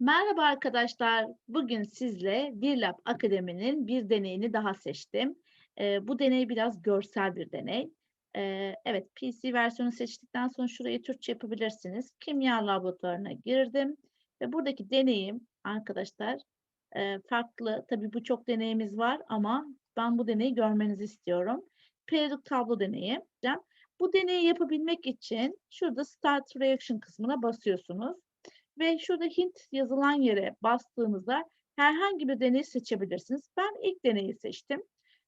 Merhaba arkadaşlar. Bugün sizle VirLab Akademi'nin bir deneyini daha seçtim. Ee, bu deney biraz görsel bir deney. Ee, evet, PC versiyonu seçtikten sonra şurayı Türkçe yapabilirsiniz. Kimya laboratuvarına girdim ve buradaki deneyim arkadaşlar e, farklı. Tabii bu çok deneyimiz var ama ben bu deneyi görmenizi istiyorum. Periyodik tablo deneyi. Bu deneyi yapabilmek için şurada Start Reaction kısmına basıyorsunuz ve şurada hint yazılan yere bastığınızda herhangi bir deney seçebilirsiniz. Ben ilk deneyi seçtim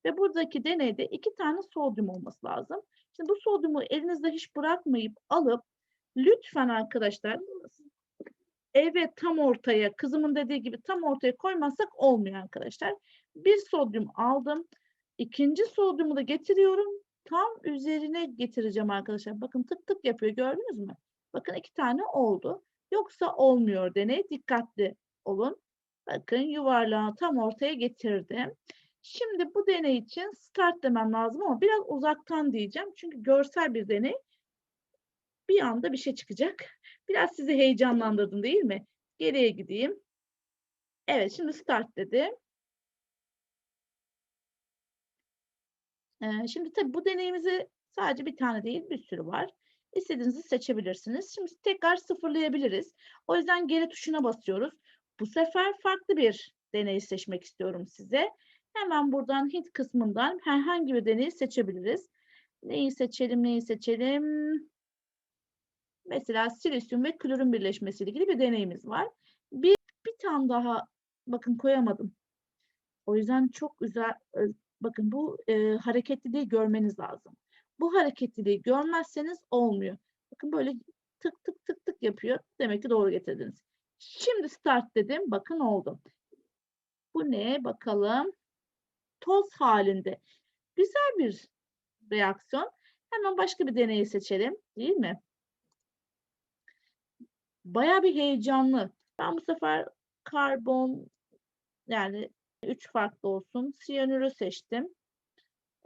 ve buradaki deneyde iki tane sodyum olması lazım. Şimdi bu sodyumu elinizde hiç bırakmayıp alıp lütfen arkadaşlar evet tam ortaya kızımın dediği gibi tam ortaya koymazsak olmuyor arkadaşlar. Bir sodyum aldım. İkinci sodyumu da getiriyorum. Tam üzerine getireceğim arkadaşlar. Bakın tık tık yapıyor gördünüz mü? Bakın iki tane oldu. Yoksa olmuyor deney. Dikkatli olun. Bakın yuvarlağı tam ortaya getirdim. Şimdi bu deney için start demem lazım ama biraz uzaktan diyeceğim. Çünkü görsel bir deney. Bir anda bir şey çıkacak. Biraz sizi heyecanlandırdım değil mi? Geriye gideyim. Evet şimdi start dedim. Ee, şimdi tabii bu deneyimizi sadece bir tane değil bir sürü var. İstediğinizi seçebilirsiniz. Şimdi tekrar sıfırlayabiliriz. O yüzden geri tuşuna basıyoruz. Bu sefer farklı bir deney seçmek istiyorum size. Hemen buradan hint kısmından herhangi bir deneyi seçebiliriz. Neyi seçelim, neyi seçelim? Mesela silisyum ve klorun birleşmesiyle ilgili bir deneyimiz var. Bir, bir tane daha bakın koyamadım. O yüzden çok güzel, bakın bu e, hareketliliği görmeniz lazım. Bu hareketliliği görmezseniz olmuyor. Bakın böyle tık tık tık tık yapıyor. Demek ki doğru getirdiniz. Şimdi start dedim. Bakın oldu. Bu ne? Bakalım. Toz halinde. Güzel bir reaksiyon. Hemen başka bir deneyi seçelim. Değil mi? Baya bir heyecanlı. Ben bu sefer karbon yani üç farklı olsun. Siyanürü seçtim.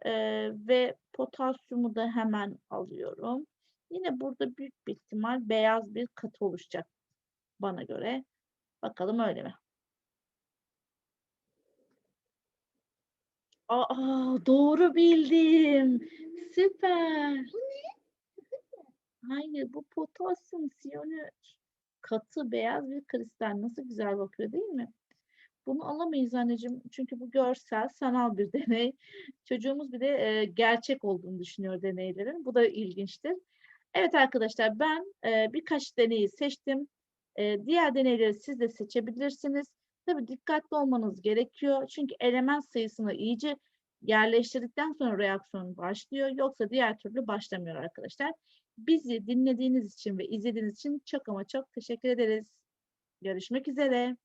Ee, ve potasyumu da hemen alıyorum. Yine burada büyük bir ihtimal beyaz bir katı oluşacak bana göre. Bakalım öyle mi? Aa, doğru bildim. Süper. Bu ne? Hayır, bu potasyum siyanür katı beyaz bir kristal. Nasıl güzel bakıyor değil mi? Bunu alamayız anneciğim çünkü bu görsel, sanal bir deney. Çocuğumuz bir de e, gerçek olduğunu düşünüyor deneylerin. Bu da ilginçtir. Evet arkadaşlar ben e, birkaç deneyi seçtim. E, diğer deneyleri siz de seçebilirsiniz. Tabii dikkatli olmanız gerekiyor. Çünkü element sayısını iyice yerleştirdikten sonra reaksiyon başlıyor. Yoksa diğer türlü başlamıyor arkadaşlar. Bizi dinlediğiniz için ve izlediğiniz için çok ama çok teşekkür ederiz. Görüşmek üzere.